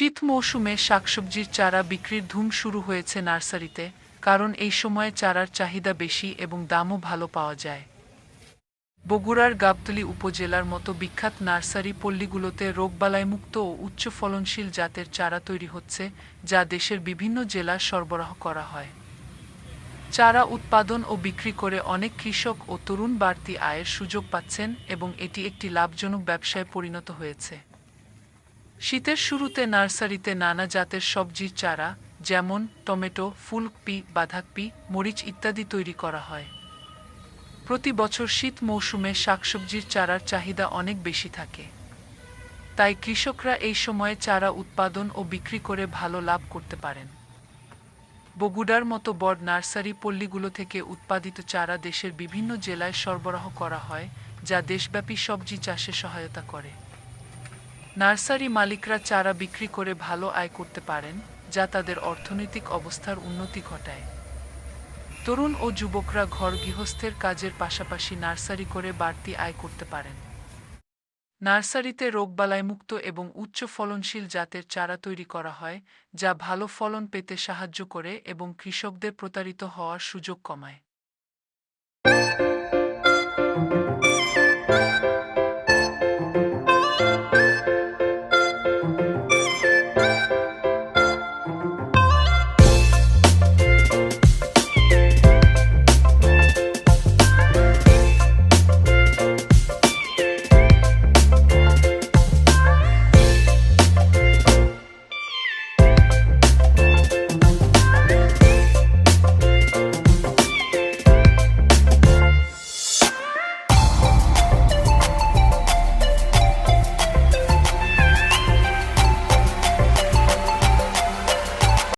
শীত মৌসুমে শাকসবজির চারা বিক্রির ধুম শুরু হয়েছে নার্সারিতে, কারণ এই সময়ে চারার চাহিদা বেশি এবং দামও ভালো পাওয়া যায়। বগুড়ার গাবতলী উপজেলার মতো বিখ্যাত নার্সারি পল্লীগুলোতে রোগবালাইমুক্ত ও উচ্চ ফলনশীল জাতের চারা তৈরি হচ্ছে, যা দেশের বিভিন্ন জেলায় সরবরাহ করা হয়। চারা উৎপাদন ও বিক্রি করে অনেক কৃষক ও তরুণ বাড়তি আয়ের সুযোগ পাচ্ছেন এবং এটি একটি লাভজনক ব্যবসায় পরিণত হয়েছে। শীতের শুরুতে নার্সারিতে নানা জাতের সবজির চারা, যেমন টমেটো, ফুলকপি, বাঁধাকপি, মরিচ ইত্যাদি তৈরি করা হয়। প্রতি বছর শীত মৌসুমে শাকসবজির চারার চাহিদা অনেক বেশি থাকে। তাই কৃষকরা এই সময়ে চারা উৎপাদন ও বিক্রি করে ভালো লাভ করতে পারেন। বগুড়ার মতো বড় নার্সারি পল্লীগুলো থেকে উৎপাদিত চারা দেশের বিভিন্ন জেলায় সরবরাহ করা হয়, যা দেশব্যাপী সবজি চাষে সহায়তা করে। নার্সারি মালিকরা চারা বিক্রি করে ভালো আয় করতে পারেন, যা তাদের অর্থনৈতিক অবস্থার উন্নতি ঘটায়। তরুণ ও যুবকরা ঘর গৃহস্থের কাজের পাশাপাশি নার্সারি করে বাড়তি আয় করতে পারেন। নার্সারিতে রোগবালাইমুক্ত এবং উচ্চ ফলনশীল জাতের চারা তৈরি করা হয়, যা ভালো ফলন পেতে সাহায্য করে এবং কৃষকদের প্রতারিত হওয়ার সুযোগ কমায়।